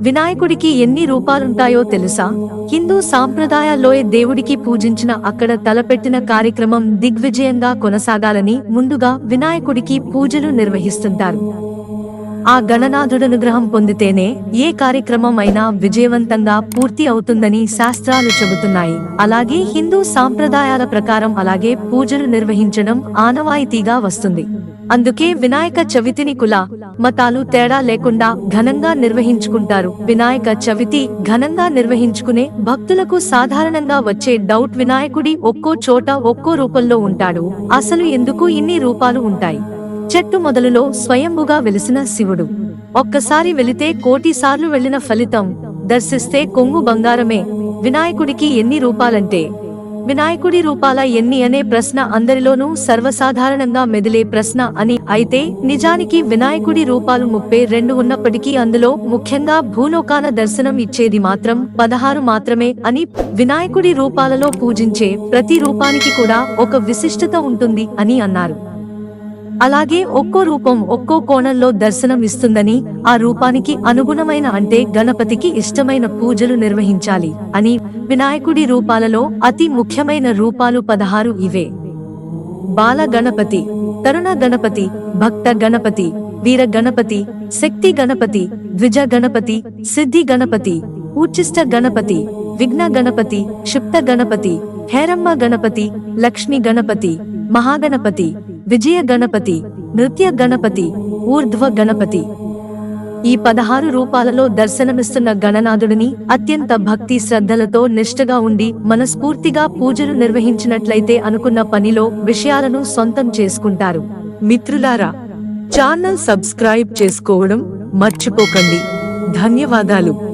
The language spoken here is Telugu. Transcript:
వినాయకుడికి ఎన్ని రూపాలుంటాయో తెలుసా? హిందూ సాంప్రదాయాల్లోయే దేవుడికి పూజించిన అక్కడ తలపెట్టిన కార్యక్రమం దిగ్విజయంగా కొనసాగాలని ముందుగా వినాయకుడికి పూజలు నిర్వహిస్తుంటారు. ఆ గణనాథుడనుగ్రహం పొందితేనే ఏ కార్యక్రమం అయినా విజయవంతంగా పూర్తి అవుతుందని శాస్త్రాలు చెబుతున్నాయి. అలాగే హిందూ సాంప్రదాయాల ప్రకారం అలాగే పూజలు నిర్వహించడం ఆనవాయితీగా వస్తుంది. అందుకే వినాయక చవితిని కుల మతాలు తేడా లేకుండా ఘనంగా నిర్వహించుకుంటారు. వినాయక చవితి ఘనంగా నిర్వహించుకునే భక్తులకు సాధారణంగా వచ్చే డౌట్ వినాయకుడి ఒక్కో చోట ఒక్కో రూపంలో ఉంటాడు. అసలు ఎందుకు ఇన్ని రూపాలు ఉంటాయి? చెట్టు మొదలులో స్వయంభుగా వెలిసిన శివుడు. ఒక్కసారి వెళితే కోటిసార్లు వెళ్ళిన ఫలితం దర్శిస్తే కొంగు బంగారమే. వినాయకుడికి ఎన్ని రూపాలంటే? వినాయకుడి రూపాల ఎన్ని అనే ప్రశ్న అందరిలోనూ సర్వసాధారణంగా మెదిలే ప్రశ్న అని అయితే నిజానికి వినాయకుడి రూపాలు ముప్పై రెండు ఉన్నప్పటికీ అందులో ముఖ్యంగా భూలోకాన దర్శనం ఇచ్చేది మాత్రం పదహారు మాత్రమే అని వినాయకుడి రూపాలలో పూజించే ప్రతి రూపానికి కూడా ఒక విశిష్టత ఉంటుంది అని అన్నారు. అలాగే ఒక్కో రూపం ఒక్కో కోణంలో దర్శనం ఇస్తుందని ఆ రూపానికి అనుగుణమైన అంటే గణపతికి ఇష్టమైన పూజలు నిర్వహించాలి అని వినాయకుడి రూపాలలో అతి ముఖ్యమైన రూపాలు పదహారు ఇవే. బాల గణపతి తరుణ గణపతి భక్త గణపతి వీర గణపతి శక్తి గణపతి ద్విజ గణపతి సిద్ధి గణపతి ఉచ్చిష్ట గణపతి విఘ్న గణపతి క్షిప్త గణపతి హేరమ్మ గణపతి లక్ష్మి గణపతి మహాగణపతి విజయ గణపతి నృత్య గణపతి ఊర్ధ్వ గణపతి. ఈ పదహారు రూపాలలో దర్శనమిస్తున్న గణనాథుడిని అత్యంత భక్తి శ్రద్ధలతో నిష్ఠగా ఉండి మనస్ఫూర్తిగా పూజలు నిర్వహించినట్లయితే అనుకున్న పనిలో విషయాలను సొంతం చేసుకుంటారు. మిత్రులారా ఛానల్ సబ్స్క్రైబ్ చేసుకోవడం మర్చిపోకండి. ధన్యవాదాలు.